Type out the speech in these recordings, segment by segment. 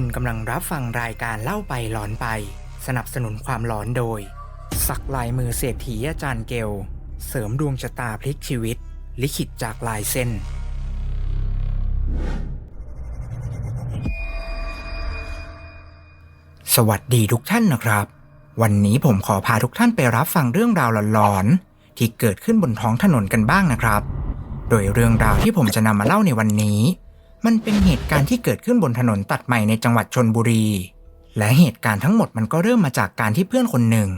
คุณกำลังรับฟังรายการเล่าไปหลอนไป สนับสนุนความหลอนโดย สักลายมือเศรษฐีอาจารย์เกล เสริมดวงชะตาพลิกชีวิต ลิขิตจากลายเส้น สวัสดีทุกท่านนะครับ วันนี้ผมขอพาทุกท่านไปรับฟังเรื่องราวหลอนๆที่เกิดขึ้นบนท้องถนนกันบ้างนะครับ โดยเรื่องราวที่ผมจะนำมาเล่าในวันนี้ มันเป็นเหตุการณ์ที่เกิดขึ้นบนถนนตัดใหม่ในจังหวัดชนบุรี และเหตุการณ์ทั้งหมดมันก็เริ่มมาจากการที่เพื่อนคนหนึ่ง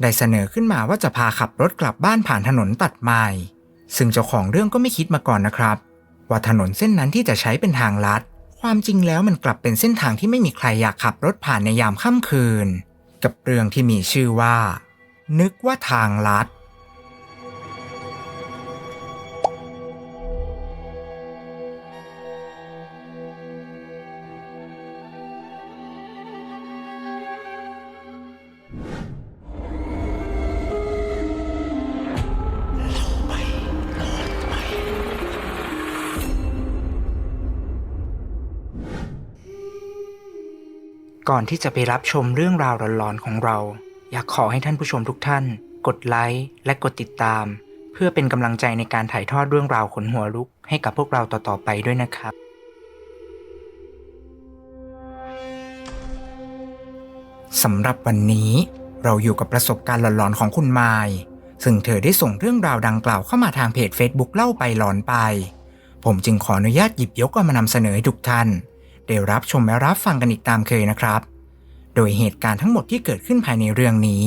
ได้เสนอขึ้นมาว่าจะพาขับรถกลับบ้านผ่านถนนตัดใหม่ ซึ่งเจ้าของเรื่องก็ไม่คิดมาก่อนนะครับ ว่าถนนเส้นนั้นที่จะใช้เป็นทางลัด ความจริงแล้วมันกลับเป็นเส้นทางที่ไม่มีใครอยากขับรถผ่านในยามค่ำคืน กับเรื่องที่มีชื่อว่า นึกว่าทางลัด ก่อนที่จะไปรับชมเรื่องราวหลอนๆของเรา อยากขอให้ท่านผู้ชมทุกท่าน กดไลค์และกดติดตาม เพื่อเป็นกำลังใจในการถ่ายทอดเรื่องราวขนหัวลุก ให้กับพวกเราต่อๆไปด้วยนะครับ สำหรับวันนี้เราอยู่กับประสบการณ์หลอนๆของคุณไมาย ซึ่งเธอได้ส่งเรื่องราวดังกล่าวเข้ามาทางเพจ Facebook เล่าไปหลอนไป ผมจึงขออนุญาตหยิบยกเอามานำเสนอให้ทุกท่าน ได้รับชมและรับฟังกันอีกตามเคยนะครับ โดยเหตุการณ์ทั้งหมดที่เกิดขึ้นภายในเรื่องนี้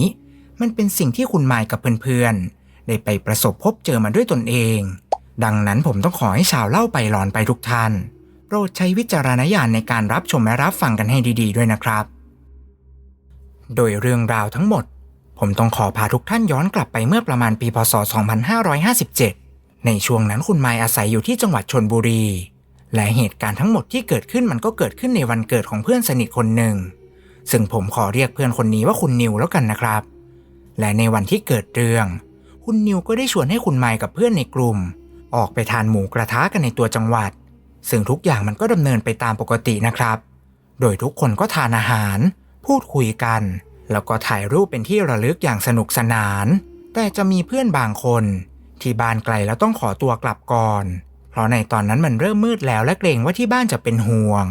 มันเป็นสิ่งที่คุณไมายกับเพื่อนๆ ได้ไปประสบพบเจอมาด้วยตนเอง ดังนั้นผมต้องขอให้ชาวเล่าไปหลอนไปทุกท่าน โปรดใช้วิจารณญาณในการรับชมและรับฟังกันให้ดี ๆ ด้วยนะครับ โดยเรื่องราวทั้งหมด ผมต้องขอพาทุกท่านย้อนกลับไปเมื่อประมาณปีพศ 2557 ในช่วงนั้นคุณไมายอาศัยอยู่ที่จังหวัดชนบุรี และเหตุการณ์ทั้งหมดที่เกิดขึ้นมันก็เกิดขึ้นในวันเกิดของเพื่อนสนิทคนหนึ่ง ซึ่งผมขอเรียกเพื่อนคนนี้ว่าคุณนิวแล้วกันนะครับ และในวันที่เกิดเรื่อง คุณนิวก็ได้ชวนให้คุณไมค์กับเพื่อนในกลุ่ม ออกไปทานหมูกระทะกันในตัวจังหวัด ซึ่งทุกอย่างมันก็ดำเนินไปตามปกตินะครับ โดยทุกคนก็ทานอาหาร พูดคุยกัน แล้วก็ถ่ายรูปเป็นที่ระลึกอย่างสนุกสนาน แต่จะมีเพื่อนบางคน ที่บ้านไกลแล้วต้องขอตัวกลับก่อน เพราะในตอนนั้นมันเริ่มมืดแล้วและเกรงว่าที่บ้านจะเป็นห่วง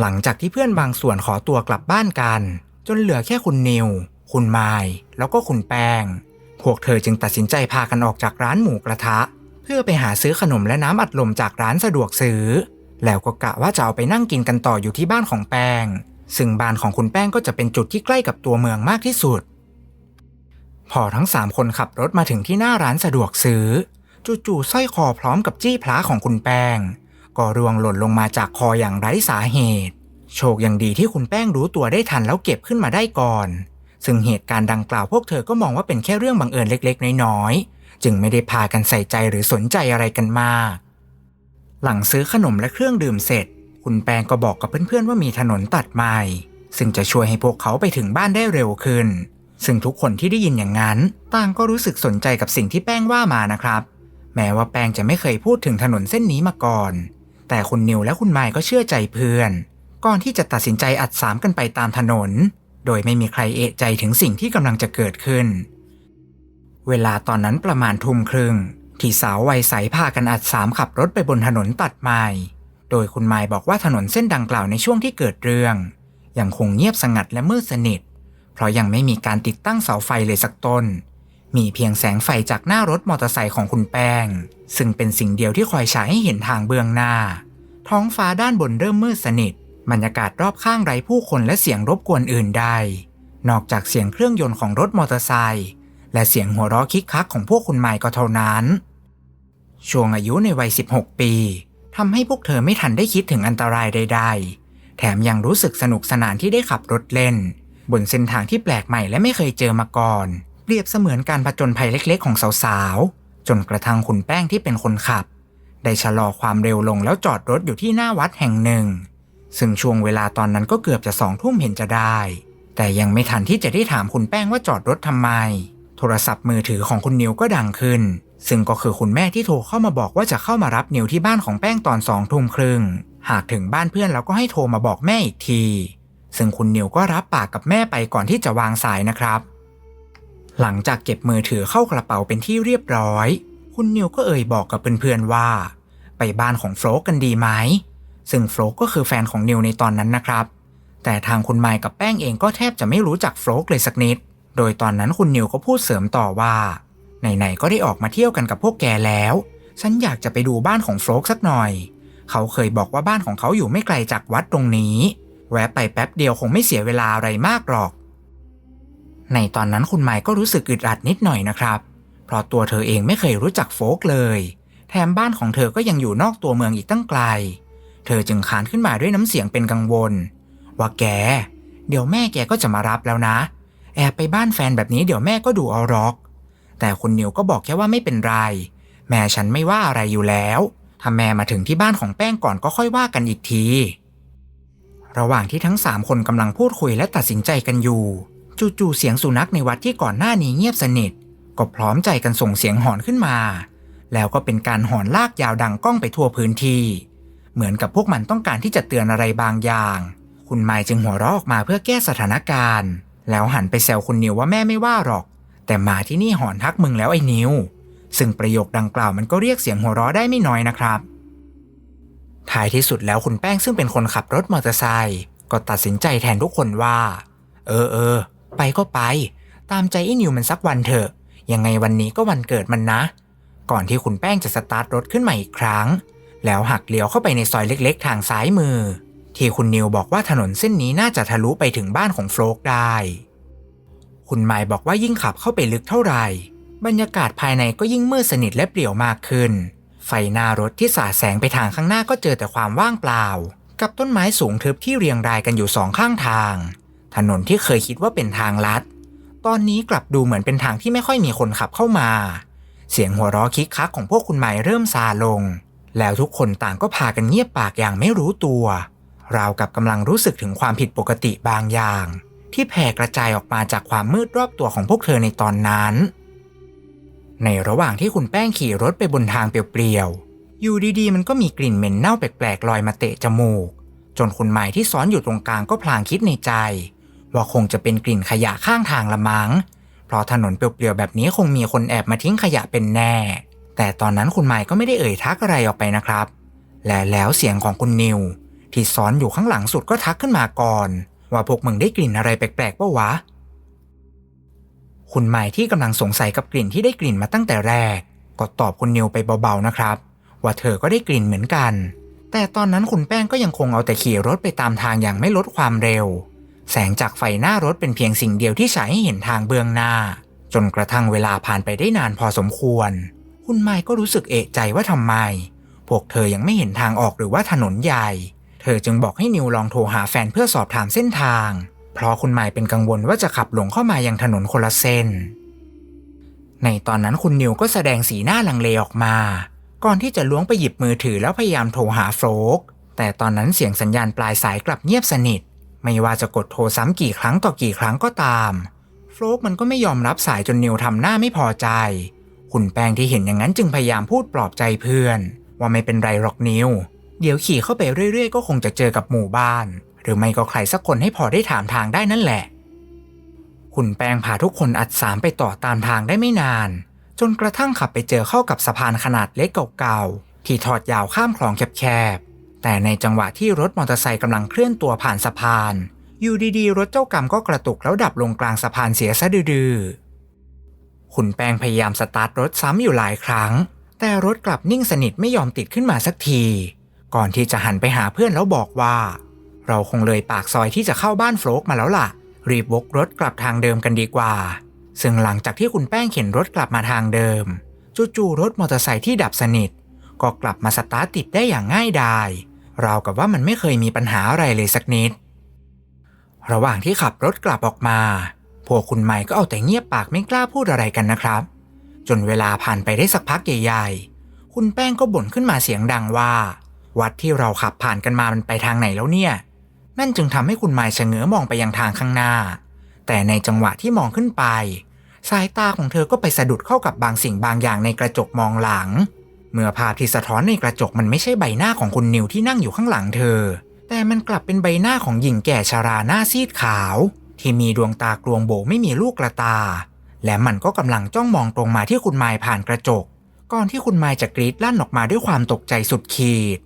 หลังจากที่เพื่อนบางส่วนขอตัวกลับบ้านกัน จนเหลือแค่คุณนิว คุณไมายแล้วก็คุณแป้ง พวกเธอจึงตัดสินใจพากันออกจากร้านหมูกระทะ เพื่อไปหาซื้อขนมและน้ำอัดลมจากร้านสะดวกซื้อ แล้วก็กะว่าจะเอาไปนั่งกินกันต่ออยู่ที่บ้านของแป้ง ซึ่งบ้านของคุณแป้งก็จะเป็นจุดที่ใกล้กับตัวเมืองมากที่สุดพอทั้งสามคนขับรถมาถึงที่หน้าร้านสะดวกซื้อ จู่ๆสร้อยคอพร้อมกับจี้พระของคุณแป้ง ก็ร่วงหล่นลงมาจากคออย่างไร้สาเหตุ โชคยังดีที่คุณแป้งรู้ตัวได้ทันแล้วเก็บขึ้นมาได้ก่อน ซึ่งเหตุการณ์ดังกล่าวพวกเธอก็มองว่าเป็นแค่เรื่องบังเอิญเล็กๆ น้อยๆ จึงไม่ได้พากันใส่ใจหรือสนใจอะไรกันมาก หลังซื้อขนมและเครื่องดื่มเสร็จ คุณแป้งก็บอกกับเพื่อนๆว่ามีถนนตัดใหม่ซึ่งจะช่วยให้พวกเขาไปถึงบ้านได้เร็วขึ้น ซึ่งทุกคนที่ได้ยินอย่างนั้น ต่างก็รู้สึกสนใจกับสิ่งที่แป้งว่ามานะครับ แม้ว่าแปงจะไม่เคยพูดถึงถนนเส้นนี้มาก่อน แต่คุณนิวและคุณไมค์ก็เชื่อใจเพื่อน ก่อนที่จะตัดสินใจอัดสามกันไปตามถนน โดยไม่มีใครเอะใจถึงสิ่งที่กำลังจะเกิดขึ้น เวลาตอนนั้นประมาณทุ่มครึ่ง ที่สาววัยใสพากันอัดสามขับรถไปบนถนนตัดไม้โดยคุณไมค์บอกว่าถนนเส้นดังกล่าวในช่วงที่เกิดเรื่องยังคงเงียบสงัดและมืดสนิท เพราะยังไม่มีการติดตั้งเสาไฟเลยสักต้น มีเพียงแสงไฟจากหน้ารถมอเตอร์ไซค์ของคุณแป้ง ซึ่งเป็นสิ่งเดียวที่คอยฉายให้เห็นทางเบื้องหน้า ท้องฟ้าด้านบนเริ่มมืดสนิท บรรยากาศรอบข้างไร้ผู้คนและเสียงรบกวนอื่นใด นอกจากเสียงเครื่องยนต์ของรถมอเตอร์ไซค์และเสียงหัวเราะคิกคักของพวกคุณไมค์ก็เท่านั้น ช่วงอายุในวัย 16 ปีทำให้พวกเธอไม่ทันได้คิดถึงอันตรายใด ๆ แถมยังรู้สึกสนุกสนานที่ได้ขับรถเล่น บนเส้นทางที่แปลกใหม่และไม่เคยเจอมาก่อน เปรียบเสมือนการผจญภัยเล็กๆ ของสาวๆ จนกระทั่งคุณแป้งที่เป็นคนขับ ได้ชะลอความเร็วลงแล้วจอดรถอยู่ที่หน้าวัดแห่งหนึ่ง ซึ่งช่วงเวลาตอนนั้นก็เกือบจะสองทุ่มเห็นจะได้ แต่ยังไม่ทันที่จะได้ถามคุณแป้งว่าจอดรถทำไม โทรศัพท์มือถือของคุณนิวก็ดังขึ้น ซึ่งก็คือคุณแม่ที่โทรเข้ามาบอกว่าจะเข้ามารับนิวที่บ้านของแป้งตอนสองทุ่มครึ่ง หากถึงบ้านเพื่อนแล้วก็ให้โทรมาบอกแม่อีกที ซึ่งคุณนิวก็รับปากกับแม่ไปก่อนที่จะวางสายนะครับ หลังจากเก็บมือถือเข้ากระเป๋าเป็นที่เรียบร้อย คุณนิวก็เอ่ยบอกกับเพื่อนๆว่า ไปบ้านของโฟลกกันดีไหม ซึ่งโฟลกก็คือแฟนของนิวในตอนนั้นนะครับ แต่ทางคุณไมค์กับแป้งเองก็แทบจะไม่รู้จักโฟลกเลยสักนิด โดยตอนนั้นคุณนิวก็พูดเสริมต่อว่า ไหนๆก็ได้ออกมาเที่ยวกันกับพวกแกแล้ว ฉันอยากจะไปดูบ้านของโฟลกสักหน่อย เขาเคยบอกว่าบ้านของเขาอยู่ไม่ไกลจากวัดตรงนี้ แวะไปแป๊บเดียวคงไม่เสียเวลาอะไรมากหรอก ในตอนนั้นคุณไมค์ก็รู้สึกอึดอัดนิดหน่อยนะครับ เพราะตัวเธอเองไม่เคยรู้จักโฟกเลย แถมบ้านของเธอก็ยังอยู่นอกตัวเมืองอีกตั้งไกล เธอจึงขานขึ้นมาด้วยน้ำเสียงเป็นกังวล ว่าแก เดี๋ยวแม่แกก็จะมารับแล้วนะ แอบไปบ้านแฟนแบบนี้เดี๋ยวแม่ก็ดูเอาหรอก แต่คุณนิวก็บอกแค่ว่าไม่เป็นไร แม่ฉันไม่ว่าอะไรอยู่แล้วถ้าแม่มาถึงที่บ้านของแป้งก่อนก็ค่อยว่ากันอีกที ระหว่างที่ทั้งสามคนกำลังพูดคุยและตัดสินใจกันอยู่ จู่ๆเสียงสุนัขในวัดที่ก่อนหน้านี้เงียบสนิท ก็พร้อมใจกันส่งเสียงหอนขึ้นมา แล้วก็เป็นการหอนลากยาวดังก้องไปทั่วพื้นที่ เหมือนกับพวกมันต้องการที่จะเตือนอะไรบางอย่าง คุณไมค์จึงหัวเราะออกมาเพื่อแก้สถานการณ์ แล้วหันไปแซวคุณนิวว่าแม่ไม่ว่าหรอก แต่มาที่นี่หอนทักมึงแล้วไอ้นิวซึ่งประโยคดังกล่าวมันก็เรียกเสียงหัวเราะได้ไม่น้อยนะครับท้ายที่สุดแล้วคุณแป้งซึ่งเป็นคนขับรถมอเตอร์ไซค์ก็ตัดสินใจแทนทุกคนว่า เออเออ ไปก็ไป ตามใจไอ้นิวมันสักวันเถอะ ยังไงวันนี้ก็วันเกิดมันนะ ก่อนที่คุณแป้งจะสตาร์ทรถขึ้นมาอีกครั้ง แล้วหักเลี้ยวเข้าไปในซอยเล็กๆ ทางซ้ายมือ ที่คุณนิวบอกว่าถนนเส้นนี้น่าจะทะลุไปถึงบ้านของโฟลกได้ คุณไมค์บอกว่ายิ่งขับเข้าไปลึกเท่าไหร่ บรรยากาศภายในก็ยิ่งมืดสนิทและเปลี่ยวมากขึ้น ไฟหน้ารถที่สาดแสงไปทางข้างหน้าก็เจอแต่ความว่างเปล่า กับต้นไม้สูงทึบที่เรียงรายกันอยู่สองข้างทาง ถนนที่เคยคิดว่าเป็นทางลัด ตอนนี้กลับดูเหมือนเป็นทางที่ไม่ค่อยมีคนขับเข้ามา เสียงหัวเราะคิกคักของพวกคุณไมค์เริ่มซาลง แล้วทุกคนต่างก็พากันเงียบปากอย่างไม่รู้ตัว ราวกับกำลังรู้สึกถึงความผิดปกติบางอย่าง ที่แผ่กระจายออกมาจากความมืดรอบตัวของพวกเธอในตอนนั้น ในระหว่างที่คุณแป้งขี่รถไปบนทางเปลี่ยวๆ อยู่ดีๆ มันก็มีกลิ่นเหม็นเน่าแปลกๆลอยมาเตะจมูกจนคุณไม้ที่ซ้อนอยู่ตรงกลางก็พลางคิดในใจ ว่าคงจะเป็นกลิ่นขยะข้างทางละมัง้ง เพราะถนนเปลี่ยวๆแบบนี้คงมีคนแอบมาทิ้งขยะเป็นแน่ แต่ตอนนั้นคุณไม้ก็ไม่ได้เอ่ยทักอะไรออกไปนะครับ และแล้วเสียงของคุณนิว ที่ซ้อนอยู่ข้างหลังสุดก็ทักขึ้นมาก่อน ว่าพวกมึงได้กลิ่นอะไรแปลกๆปะวะ คุณไม้ที่กำลังสงสัยกับกลิ่นที่ได้กลิ่นมาตั้งแต่แรก ก็ตอบคุณนิวไปเบาๆนะครับ ว่าเธอก็ได้กลิ่นเหมือนกัน แต่ตอนนั้นคุณแป้งก็ยังคงเอาแต่ขี่รถไปตามทางอย่างไม่ลดความเร็ว แสงจากไฟหน้ารถเป็นเพียงสิ่งเดียวที่ฉายให้เห็นทางเบื้องหน้า จนกระทั่งเวลาผ่านไปได้นานพอสมควร คุณไม้ก็รู้สึกเอะใจว่าทำไม พวกเธอยังไม่เห็นทางออกหรือว่าถนนใหญ่ เธอจึงบอกให้นิวลองโทรหาแฟนเพื่อสอบถามเส้นทาง เพราะคุณไม้เป็นกังวลว่าจะขับหลงเข้ามายังถนนคนละเส้น ในตอนนั้นคุณนิวก็แสดงสีหน้าลังเลออกมา ก่อนที่จะล้วงไปหยิบมือถือแล้วพยายามโทรหาโฟลกแต่ตอนนั้นเสียงสัญญาณปลายสายกลับเงียบสนิท ไม่ว่าจะกดโทรซ้ำกี่ครั้งต่อกี่ครั้งก็ตามโฟลกมันก็ไม่ยอมรับสายจนนิวทำหน้าไม่พอใจ คุณแป้งที่เห็นอย่างนั้นจึงพยายามพูดปลอบใจเพื่อน ว่าไม่เป็นไรหรอกนิว เดี๋ยวขี่เข้าไปเรื่อยๆ ก็คงจะเจอกับหมู่บ้าน หรือไม่ก็ใครสักคนให้พอได้ถามทางได้นั่นแหละ คุณแป้งพาทุกคนอัดสามไปต่อตามทางได้ไม่นาน จนกระทั่งขับไปเจอเข้ากับสะพานขนาดเล็กเก่าๆที่ทอดยาวข้ามคลองแคบๆ แต่ในจังหวะที่รถมอเตอร์ไซค์กำลังเคลื่อนตัวผ่านสะพาน อยู่ดีๆ รถเจ้ากรรมก็กระตุกแล้วดับลงกลางสะพานเสียซะดื้อๆคุณแป้งพยายามสตาร์ทรถซ้ำอยู่หลายครั้ง แต่รถกลับนิ่งสนิทไม่ยอมติดขึ้นมาสักที ก่อนที่จะหันไปหาเพื่อนแล้วบอกว่า เราคงเลยปากซอยที่จะเข้าบ้านโฟลกมาแล้วล่ะ รีบวกรถกลับทางเดิมกันดีกว่า ซึ่งหลังจากที่คุณแป้งเข็นรถกลับมาทางเดิมจู่ๆรถมอเตอร์ไซค์ที่ดับสนิท ก็กลับมาสตาร์ทติดได้อย่างง่ายดายราวกับว่ามันไม่เคยมีปัญหาอะไรเลยสักนิด ระหว่างที่ขับรถกลับออกมา พวกคุณใหม่ก็เอาแต่เงียบปากไม่กล้าพูดอะไรกันนะครับ จนเวลาผ่านไปได้สักพักใหญ่ๆ คุณแป้งก็บ่นขึ้นมาเสียงดังว่า วัดที่เราขับผ่านกันมามันไปทางไหนแล้วเนี่ย นั่นจึงทำให้คุณไม้เฉงอมองไปยังทางข้างหน้า แต่ในจังหวะที่มองขึ้นไป สายตาของเธอก็ไปสะดุดเข้ากับบางสิ่งบางอย่างในกระจกมองหลัง เมื่อภาพที่สะท้อนในกระจกมันไม่ใช่ใบหน้าของคุณนิวที่นั่งอยู่ข้างหลังเธอ แต่มันกลับเป็นใบหน้าของหญิงแก่ชราหน้าซีดขาว ที่มีดวงตากลวงโบไม่มีลูกกระตา และมันก็กำลังจ้องมองตรงมาที่คุณไมายผ่านกระจก ก่อนที่คุณไมายจะกรีดลั่นออกมาด้วยความตกใจสุดขีด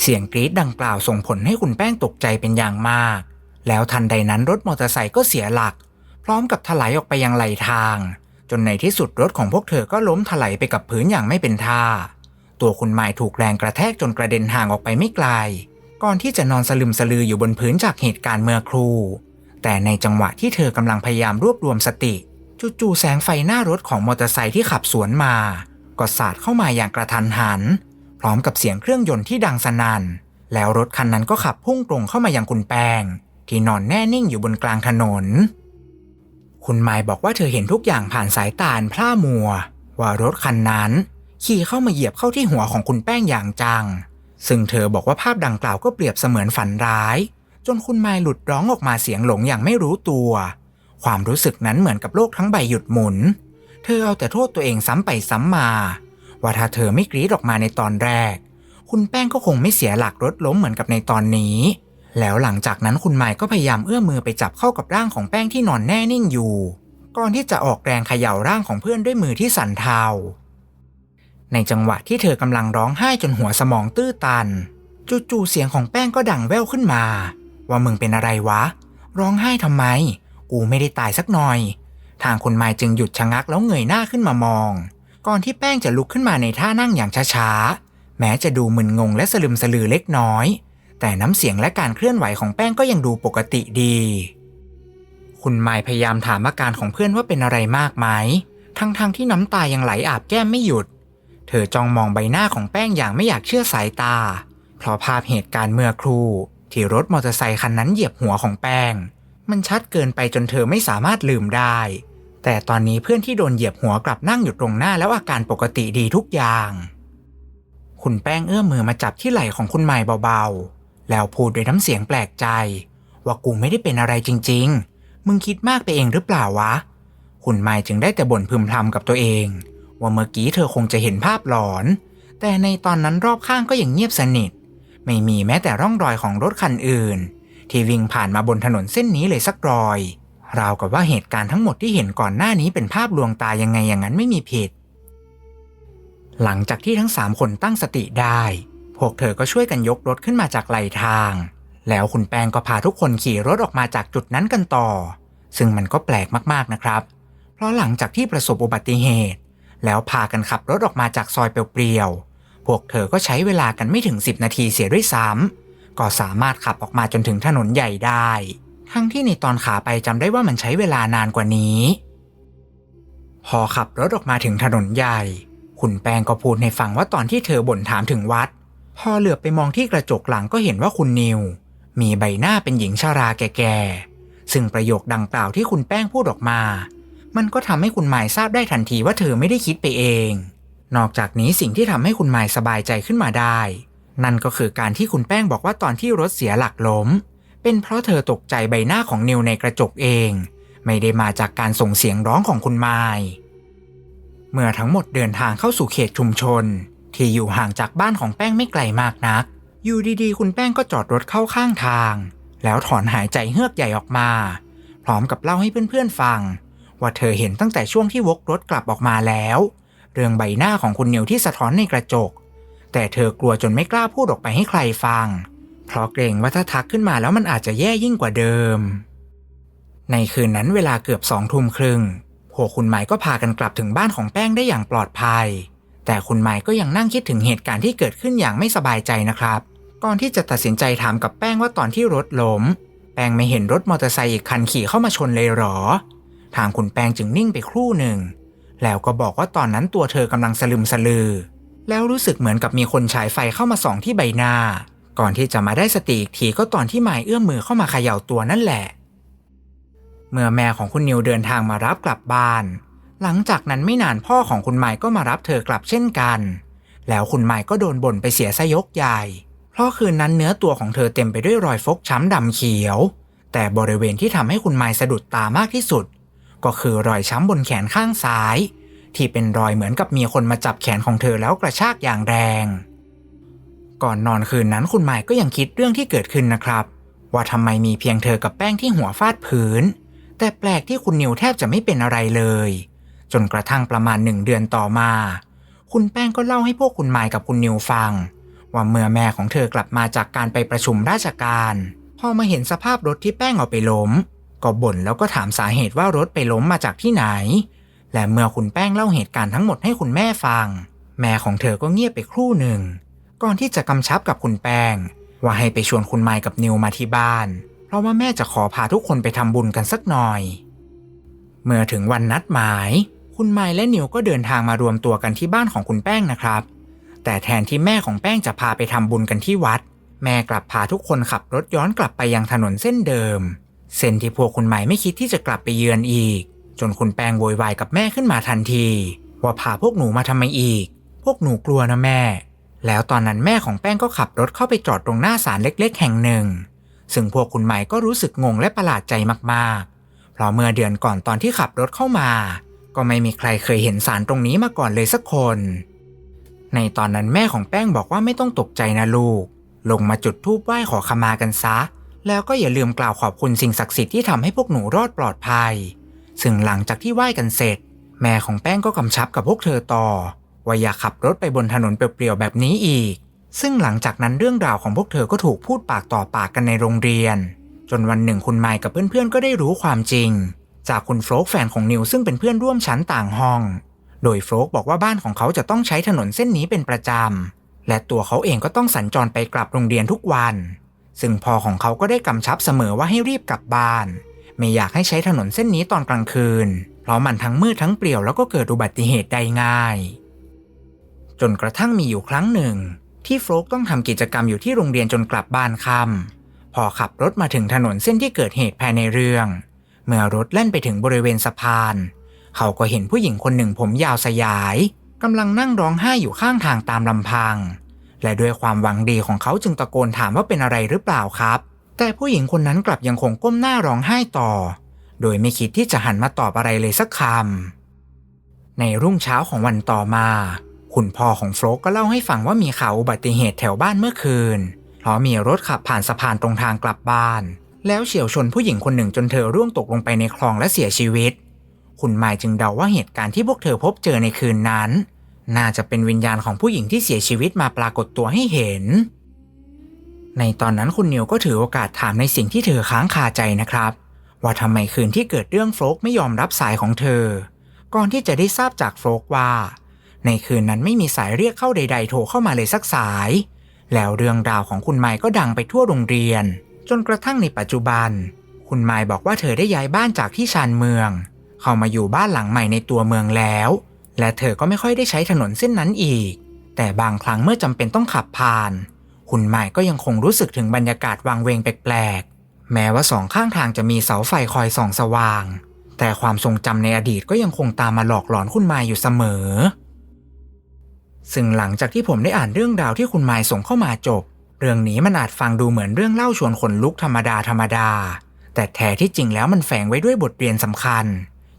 เสียงกรีดดังกล่าวส่งผลให้คุณแป้งตกใจเป็นอย่างมาก แล้วทันใดนั้นรถมอเตอร์ไซค์ก็เสียหลัก พร้อมกับถลายออกไปยังไหลทาง จนในที่สุดรถของพวกเธอก็ล้มถลายไปกับพื้นอย่างไม่เป็นท่า ตัวคุณไมายถูกแรงกระแทกจนกระเด็นห่างออกไปไม่ไกล ก่อนที่จะนอนสลึมสลืออยู่บนพื้นจากเหตุการณ์เมื่อครู่ แต่ในจังหวะที่เธอกำลังพยายามรวบรวมสติ จู่ๆแสงไฟหน้ารถของมอเตอร์ไซค์ที่ขับสวนมา ก็สาดเข้ามาอย่างกระทันหัน พร้อมกับเสียงเครื่องยนต์ที่ดังสนั่น แล้วรถคันนั้นก็ขับพุ่งตรงเข้ามายังคุณแปงที่นอนแน่นิ่งอยู่บนกลางถนน คุณไมายบอกว่าเธอเห็นทุกอย่างผ่านสายตาอันพร่ามัว ว่ารถคันนั้น ขี่เข้ามาเหยียบเข้าที่หัวของคุณแป้งอย่างจัง ซึ่งเธอบอกว่าภาพดังกล่าวก็เปรียบเสมือนฝันร้าย จนคุณไมายหลุดร้องออกมาเสียงหลงอย่างไม่รู้ตัว ความรู้สึกนั้นเหมือนกับโลกทั้งใบหยุดหมุน เธอเอาแต่โทษตัวเองซ้ำไปซ้ำมา ว่าถ้าเธอไม่กรีดออกมาในตอนแรก คุณแป้งก็คงไม่เสียหลักรถล้มเหมือนกับในตอนนี้ แล้วหลังจากนั้นคุณไมายก็พยายามเอื้อมมือไปจับเข้ากับร่างของแป้งที่นอนแน่นิ่งอยู่ ก่อนที่จะออกแรงเขย่าร่างของเพื่อนด้วยมือที่สั่นเทา ในจังหวะที่เธอกำลังร้องไห้จนหัวสมองตื้อตัน จู่ๆเสียงของแป้งก็ดังแว่วขึ้นมา ว่ามึงเป็นอะไรวะ ร้องไห้ทำไม กูไม่ได้ตายสักหน่อย ทางคุณไมายจึงหยุดชะงักแล้วเงยหน้าขึ้นมามอง ก่อนที่แป้งจะลุกขึ้นมาในท่านั่งอย่างช้าๆแม้จะดูมึนงงและสลึมสลือเล็กน้อย แต่น้ำเสียงและการเคลื่อนไหวของแป้งก็ยังดูปกติดี คุณไมายพยายามถามอาการของเพื่อนว่าเป็นอะไรมากไหม ทั้งๆทที่น้ำตายังไหลอาบแก้มไม่หยุด เธอจ้องมองใบหน้าของแป้งอย่างไม่อยากเชื่อสายตา เพราะภาพเหตุการณ์เมื่อครู่ ที่รถมอเตอร์ไซคันนั้นเหยียบหัวของแป้ง มันชัดเกินไปจนเธอไม่สามารถลืมได้ แต่ตอนนี้เพื่อนที่โดนเหยียบหัวกลับนั่งอยู่ตรงหน้าแล้วอาการปกติดีทุกอย่าง คุณแป้งเอื้อมมือมาจับที่ไหล่ของคุณใหม่เบาๆ แล้วพูดด้วยน้ำเสียงแปลกใจ ว่ากูไม่ได้เป็นอะไรจริง ๆ มึงคิดมากไปเองหรือเปล่าวะ คุณไมายจึงได้แต่บ่นพึมพำกับตัวเอง ว่าเมื่อกี้เธอคงจะเห็นภาพหลอน แต่ในตอนนั้นรอบข้างก็ยังเงียบสนิท ไม่มีแม้แต่ร่องรอยของรถคันอื่น ที่วิ่งผ่านมาบนถนนเส้นนี้เลยสักรอย ราวกับว่าเหตุการณ์ทั้งหมดที่เห็นก่อนหน้านี้เป็นภาพลวงตายังไงอย่างนั้นไม่มีผิด หลังจากที่ทั้งสามคนตั้งสติได้ พวกเธอก็ช่วยกันยกรถขึ้นมาจากไหลทาง แล้วคุณแปงก็พาทุกคนขี่รถออกมาจากจุดนั้นกันต่อ ซึ่งมันก็แปลกมากๆนะครับ เพราะหลังจากที่ประสบอุบัติเหตุ แล้วพากันขับรถออกมาจากซอยเปลี่ยวๆ พวกเธอก็ใช้เวลากันไม่ถึง 10 นาทีเสียด้วยซ้ำก็สามารถขับออกมาจนถึงถนนใหญ่ได้ ทั้งที่ในตอนขาไปจำได้ว่ามันใช้เวลานานกว่านี้ พอขับรถออกมาถึงถนนใหญ่ คุณแปงก็พูดในฟังว่าตอนที่เธอบ่นถามถึงวัด พอเหลือบไปมองที่กระจกหลังก็เห็นว่าคุณนิว มีใบหน้าเป็นหญิงชาราแก่ๆ ซึ่งประโยคดังกล่าวที่คุณแป้งพูดออกมา มันก็ทำให้คุณหมายทราบได้ทันทีว่าเธอไม่ได้คิดไปเอง นอกจากนี้สิ่งที่ทำให้คุณหมายสบายใจขึ้นมาได้ นั่นก็คือการที่คุณแป้งบอกว่าตอนที่รถเสียหลักล้ม เป็นเพราะเธอตกใจใบหน้าของนิวในกระจกเอง ไม่ได้มาจากการส่งเสียงร้องของคุณไมายเมื่อทั้งหมดเดินทางเข้าสู่เขตชุมชน ที่อยู่ห่างจากบ้านของแป้งไม่ไกลมากนัก อยู่ดีๆ คุณแป้งก็จอดรถเข้าข้างทาง แล้วถอนหายใจเฮือกใหญ่ออกมา พร้อมกับเล่าให้เพื่อนๆฟัง ว่าเธอเห็นตั้งแต่ช่วงที่วกรถกลับออกมาแล้ว เรื่องใบหน้าของคุณนิวที่สะท้อนในกระจก แต่เธอกลัวจนไม่กล้าพูดออกไปให้ใครฟัง เพราะเกรงว่าถ้าทักขึ้นมาแล้วมันอาจจะแย่ยิ่งกว่าเดิม ในคืนนั้นเวลาเกือบสองทุ่มครึ่งพวกคุณไม้ก็พากันกลับถึงบ้านของแป้งได้อย่างปลอดภัย แต่คุณไม้ก็ยังนั่งคิดถึงเหตุการณ์ที่เกิดขึ้นอย่างไม่สบายใจนะครับ ก่อนที่จะตัดสินใจถามกับแป้งว่าตอนที่รถล้ม แป้งไม่เห็นรถมอเตอร์ไซค์อีกคันขี่เข้ามาชนเลยหรอ ทางคุณแป้งจึงนิ่งไปครู่หนึ่ง แล้วก็บอกว่าตอนนั้นตัวเธอกำลังสลึมสลือ แล้วรู้สึกเหมือนกับมีคนฉายไฟเข้ามาส่องที่ใบหน้า ก่อนที่จะมาได้สติอีกทีก็ตอนที่ไม้เอื้อมมือเข้ามาเขย่าตัวนั่นแหละ เมื่อแม่ของคุณนิวเดินทางมารับกลับบ้าน หลังจากนั้นไม่นานพ่อของคุณไม้ก็มารับเธอกลับเช่นกัน แล้วคุณไม้ก็โดนบ่นไปเสียซะยกใหญ่ เพราะคืนนั้นเนื้อตัวของเธอเต็มไปด้วยรอยฟกช้ำดำเขียว แต่บริเวณที่ทำให้คุณไม้สะดุดตามากที่สุด ก็คือรอยช้ำบนแขนข้างซ้าย ที่เป็นรอยเหมือนกับมีคนมาจับแขนของเธอแล้วกระชากอย่างแรง ก่อนนอนคืนนั้นคุณหมายก็ยังคิดเรื่องที่เกิดขึ้นนะครับ ว่าทำไมมีเพียงเธอกับแป้งที่หัวฟาดพื้น แต่แปลกที่คุณนิวแทบจะไม่เป็นอะไรเลย จนกระทั่งประมาณหนึ่งเดือนต่อมา คุณแป้งก็เล่าให้พวกคุณหมายกับคุณนิวฟัง ว่าเมื่อแม่ของเธอกลับมาจากการไปประชุมราชการพอมาเห็นสภาพรถที่แป้งเอาไปล้ม ก็บ่นแล้วก็ถามสาเหตุว่ารถไปล้มมาจากที่ไหน และเมื่อคุณแป้งเล่าเหตุการณ์ทั้งหมดให้คุณแม่ฟัง แม่ของเธอก็เงียบไปครู่หนึ่ง ก่อนที่จะกำชับกับคุณแป้ง ว่าให้ไปชวนคุณไมค์กับนิวมาที่บ้าน เพราะว่าแม่จะขอพาทุกคนไปทำบุญกันสักหน่อย เมื่อถึงวันนัดหมาย คุณไมค์และนิวก็เดินทางมารวมตัวกันที่บ้านของคุณแป้งนะครับ แต่แทนที่แม่ของแป้งจะพาไปทำบุญกันที่วัด แม่กลับพาทุกคนขับรถย้อนกลับไปยังถนนเส้นเดิม เส้นที่พวกคุณไมค์ไม่คิดที่จะกลับไปเยือนอีก จนคุณแป้งโวยวายกับแม่ขึ้นมาทันที ว่าพาพวกหนูมาทำไมอีก พวกหนูกลัวนะแม่ แล้วตอนนั้นแม่ของแป้งก็ขับรถเข้าไปจอดตรงหน้าศาลเล็ก ๆ แห่งหนึ่ง ซึ่งพวกคุณใหม่ก็รู้สึกงงและประหลาดใจมากๆ เพราะเมื่อเดือนก่อนตอนที่ขับรถเข้ามา ก็ไม่มีใครเคยเห็นศาลตรงนี้มาก่อนเลยสักคน ในตอนนั้นแม่ของแป้งบอกว่าไม่ต้องตกใจนะลูก ลงมาจุดธูปไหว้ขอขมากันซะ แล้วก็อย่าลืมกล่าวขอบคุณสิ่งศักดิ์สิทธิ์ที่ทำให้พวกหนูรอดปลอดภัย ซึ่งหลังจากที่ไหว้กันเสร็จ แม่ของแป้งก็กำชับกับพวกเธอต่อ ว่าอย่าขับรถไปบนถนนเปลี่ยวๆแบบนี้อีก ซึ่งหลังจากนั้นเรื่องราวของพวกเธอก็ถูกพูดปากต่อปากกันในโรงเรียน จนวันหนึ่งคุณไมค์กับเพื่อนๆก็ได้รู้ความจริง จากคุณโฟลกแฟนของนิวซึ่งเป็นเพื่อนร่วมชั้นต่างห้อง โดยโฟลกบอกว่าบ้านของเขาจะต้องใช้ถนนเส้นนี้เป็นประจำ และตัวเขาเองก็ต้องสัญจรไปกลับโรงเรียนทุกวัน ซึ่งพอของเขาก็ได้กำชับเสมอว่าให้รีบกลับบ้าน ไม่อยากให้ใช้ถนนเส้นนี้ตอนกลางคืน เพราะมันทั้งมืดทั้งเปลี่ยวแล้วก็เกิดอุบัติเหตุได้ง่าย จนกระทั่งมีอยู่ครั้งหนึ่ง ที่โฟลกต้องทำกิจกรรมอยู่ที่โรงเรียนจนกลับบ้านค่ำพอขับรถมาถึงถนนเส้นที่เกิดเหตุภายในเรื่อง เมื่อรถแล่นไปถึงบริเวณสะพาน เขาก็เห็นผู้หญิงคนหนึ่งผมยาวสยายกำลังนั่งร้องไห้อยู่ข้างทางตามลำพัง และด้วยความหวังดีของเขาจึงตะโกนถามว่าเป็นอะไรหรือเปล่าครับ แต่ผู้หญิงคนนั้นกลับยังคงก้มหน้าร้องไห้ต่อ โดยไม่คิดที่จะหันมาตอบอะไรเลยสักคำในรุ่งเช้าของวันต่อมา คุณพ่อของโฟลกก็เล่าให้ฟังว่ามีข่าวอุบัติเหตุแถวบ้านเมื่อคืนเพราะมีรถขับผ่านสะพานตรงทางกลับบ้าน แล้วเฉียวชนผู้หญิงคนหนึ่งจนเธอร่วงตกลงไปในคลองและเสียชีวิต คุณหมายจึงเดาว่าเหตุการณ์ที่พวกเธอพบเจอในคืนนั้น น่าจะเป็นวิญญาณของผู้หญิงที่เสียชีวิตมาปรากฏตัวให้เห็น ในตอนนั้นคุณนิวก็ถือโอกาสถามในสิ่งที่เธอค้างคาใจนะครับ ว่าทำไมคืนที่เกิดเรื่องโฟลกไม่ยอมรับสายของเธอ ก่อนที่จะได้ทราบจากโฟลกว่า ในคืนนั้นไม่มีสายเรียกเข้าใด ๆ โทรเข้ามาเลยสักสาย แล้วเรื่องราวของคุณไมค์ก็ดังไปทั่วโรงเรียน จนกระทั่งในปัจจุบัน คุณไมค์บอกว่าเธอได้ย้ายบ้านจากที่ชานเมือง เข้ามาอยู่บ้านหลังใหม่ในตัวเมืองแล้ว และเธอก็ไม่ค่อยได้ใช้ถนนเส้นนั้นอีก แต่บางครั้งเมื่อจำเป็นต้องขับผ่าน คุณไมค์ก็ยังคงรู้สึกถึงบรรยากาศวังเวงแปลกๆ แม้ว่าสองข้างทางจะมีเสาไฟคอยส่องสว่าง แต่ความทรงจำในอดีตก็ยังคงตามมาหลอกหลอนคุณไมค์อยู่เสมอ ซึ่งหลังจากที่ผมได้อ่านเรื่องราวที่คุณไมค์ส่งเข้ามาจบ เรื่องนี้มันอาจฟังดูเหมือนเรื่องเล่าชวนขนลุกธรรมดาธรรมดา แต่แท้ที่จริงแล้วมันแฝงไว้ด้วยบทเรียนสำคัญ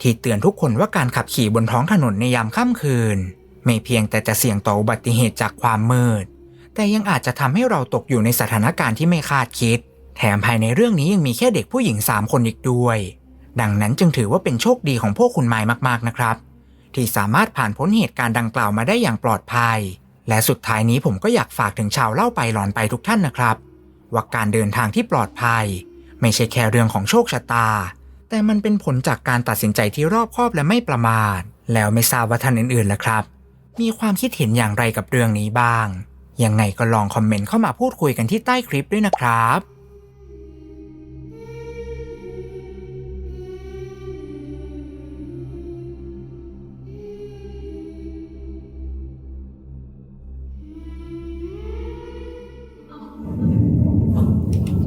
ที่เตือนทุกคนว่าการขับขี่บนท้องถนนในยามค่ำคืน ไม่เพียงแต่จะเสี่ยงต่ออุบัติเหตุจากความมืด แต่ยังอาจจะทำให้เราตกอยู่ในสถานการณ์ที่ไม่คาดคิด แถมภายในเรื่องนี้ยังมีแค่เด็กผู้หญิงสามคนอีกด้วย ดังนั้นจึงถือว่าเป็นโชคดีของพวกคุณไม้มากๆนะครับ ที่สามารถผ่านพ้นเหตุการณ์ดังกล่าวมาได้อย่างปลอดภัย และสุดท้ายนี้ผมก็อยากฝากถึงชาวเล่าไปหลอนไปทุกท่านนะครับ ว่าการเดินทางที่ปลอดภัย ไม่ใช่แค่เรื่องของโชคชะตา แต่มันเป็นผลจากการตัดสินใจที่รอบคอบและไม่ประมาทแล้วไม่ทราบว่าท่านอื่นๆล่ะครับ มีความคิดเห็นอย่างไรกับเรื่องนี้บ้าง ยังไงก็ลองคอมเมนต์เข้ามาพูดคุยกันที่ใต้คลิปด้วยนะครับ